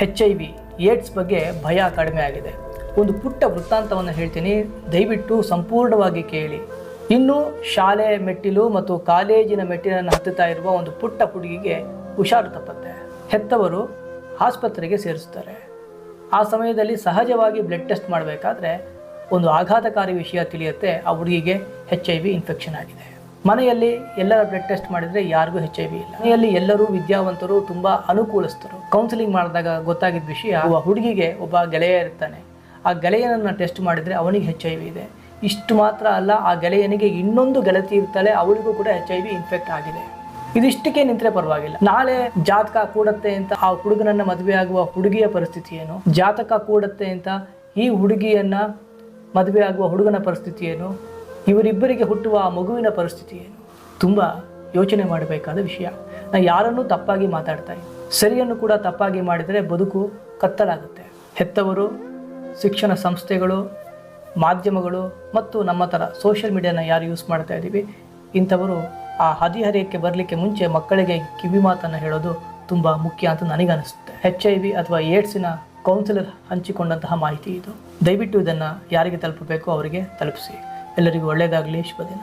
H I V AIDS ಬಗ್ಗೆ ಭಯ ಕಡಿಮೆ ಆಗಿದೆ. ಒಂದು ಪುಟ್ಟ ವೃತ್ತಾಂತವನ್ನು ಹೇಳ್ತೀನಿ, ದಯವಿಟ್ಟು ಸಂಪೂರ್ಣವಾಗಿ ಕೇಳಿ. ಇನ್ನು ಶಾಲೆ ಮೆಟ್ಟಿಲು ಮತ್ತು ಕಾಲೇಜಿನ ಮೆಟ್ಟಿಲನ್ನು ಹತ್ತುತ್ತಾ ಇರುವ ಒಂದು ಪುಟ್ಟ ಹುಡುಗಿಗೆ ಹುಷಾರು ತಪ್ಪತ್ತೆ. ಹೆತ್ತವರು ಆಸ್ಪತ್ರೆಗೆ ಸೇರಿಸ್ತಾರೆ. ಆ ಸಮಯದಲ್ಲಿ ಸಹಜವಾಗಿ ಬ್ಲಡ್ ಟೆಸ್ಟ್ ಮಾಡಬೇಕಾದ್ರೆ ಒಂದು ಆಘಾತಕಾರಿ ವಿಷಯ ತಿಳಿಯುತ್ತೆ, ಆ ಹುಡುಗಿಗೆ ಹೆಚ್ ಐ ವಿ ಇನ್ಫೆಕ್ಷನ್ ಆಗಿದೆ. ಮನೆಯಲ್ಲಿ ಎಲ್ಲರ ಬ್ಲಡ್ ಟೆಸ್ಟ್ ಮಾಡಿದರೆ ಯಾರಿಗೂ ಹೆಚ್ ಐ ವಿ ಇಲ್ಲ. ಮನೆಯಲ್ಲಿ ಎಲ್ಲರೂ ವಿದ್ಯಾವಂತರು ತುಂಬ ಅನುಕೂಲಸ್ಥರು. ಕೌನ್ಸಿಲಿಂಗ್ ಮಾಡಿದಾಗ ಗೊತ್ತಾಗಿದ್ದ ವಿಷಯ, ಆ ಹುಡುಗಿಗೆ ಒಬ್ಬ ಗೆಳೆಯ ಇರ್ತಾನೆ. ಆ ಗೆಳೆಯನನ್ನು ಟೆಸ್ಟ್ ಮಾಡಿದರೆ ಅವನಿಗೆ ಹೆಚ್ ಐ ವಿ ಇದೆ. ಇಷ್ಟು ಮಾತ್ರ ಅಲ್ಲ, ಆ ಗೆಳೆಯನಿಗೆ ಇನ್ನೊಂದು ಗೆಳತಿ ಇರ್ತಾಳೆ, ಅವಳಿಗೂ ಕೂಡ ಹೆಚ್ ಐ ವಿ ಇನ್ಫೆಕ್ಟ್ ಆಗಿದೆ. ಇದಿಷ್ಟಕ್ಕೆ ನಿಂತರೆ ಪರವಾಗಿಲ್ಲ. ನಾಳೆ ಜಾತಕ ಕೂಡತ್ತೆ ಅಂತ ಆ ಹುಡುಗನನ್ನ ಮದುವೆ ಆಗುವ ಹುಡುಗಿಯ ಪರಿಸ್ಥಿತಿ ಏನು? ಜಾತಕ ಕೂಡತ್ತೆ ಅಂತ ಈ ಹುಡುಗಿಯನ್ನ ಮದುವೆ ಆಗುವ ಹುಡುಗನ ಪರಿಸ್ಥಿತಿ ಏನು? ಇವರಿಬ್ಬರಿಗೆ ಹುಟ್ಟುವ ಆ ಮಗುವಿನ ಪರಿಸ್ಥಿತಿ ಏನು? ತುಂಬ ಯೋಚನೆ ಮಾಡಬೇಕಾದ ವಿಷಯ. ನಾ ಯಾರನ್ನು ತಪ್ಪಾಗಿ ಮಾತಾಡ್ತಾ ಸರಿಯನ್ನು ಕೂಡ ತಪ್ಪಾಗಿ ಮಾಡಿದರೆ ಬದುಕು ಕತ್ತಲಾಗುತ್ತೆ. ಹೆತ್ತವರು, ಶಿಕ್ಷಣ ಸಂಸ್ಥೆಗಳು, ಮಾಧ್ಯಮಗಳು ಮತ್ತು ನಮ್ಮ ಥರ ಸೋಷಿಯಲ್ ಮೀಡಿಯಾನ ಯಾರು ಯೂಸ್ ಮಾಡ್ತಾ ಇದ್ದೀವಿ? ಇಂಥವರು ಆ ಹದಿಹರಿಯಕ್ಕೆ ಬರಲಿಕ್ಕೆ ಮುಂಚೆ ಮಕ್ಕಳಿಗೆ ಕಿವಿ ಮಾತನ್ನು ಹೇಳೋದು ತುಂಬ ಮುಖ್ಯ ಅಂತ ನನಗನ್ನಿಸುತ್ತೆ. ಎಚ್ ಐ ವಿ ಅಥವಾ ಏಡ್ಸಿನ ಕೌನ್ಸಿಲರ್ ಹಂಚಿಕೊಂಡಂತಹ ಮಾಹಿತಿ ಇದು. ದಯವಿಟ್ಟು ಇದನ್ನು ಯಾರಿಗೆ ತಲುಪಬೇಕು ಅವರಿಗೆ ತಲುಪಿಸಿ. ಎಲ್ಲರಿಗೂ ಒಳ್ಳೆಯದಾಗಲಿ ಶುಭ ದಿನ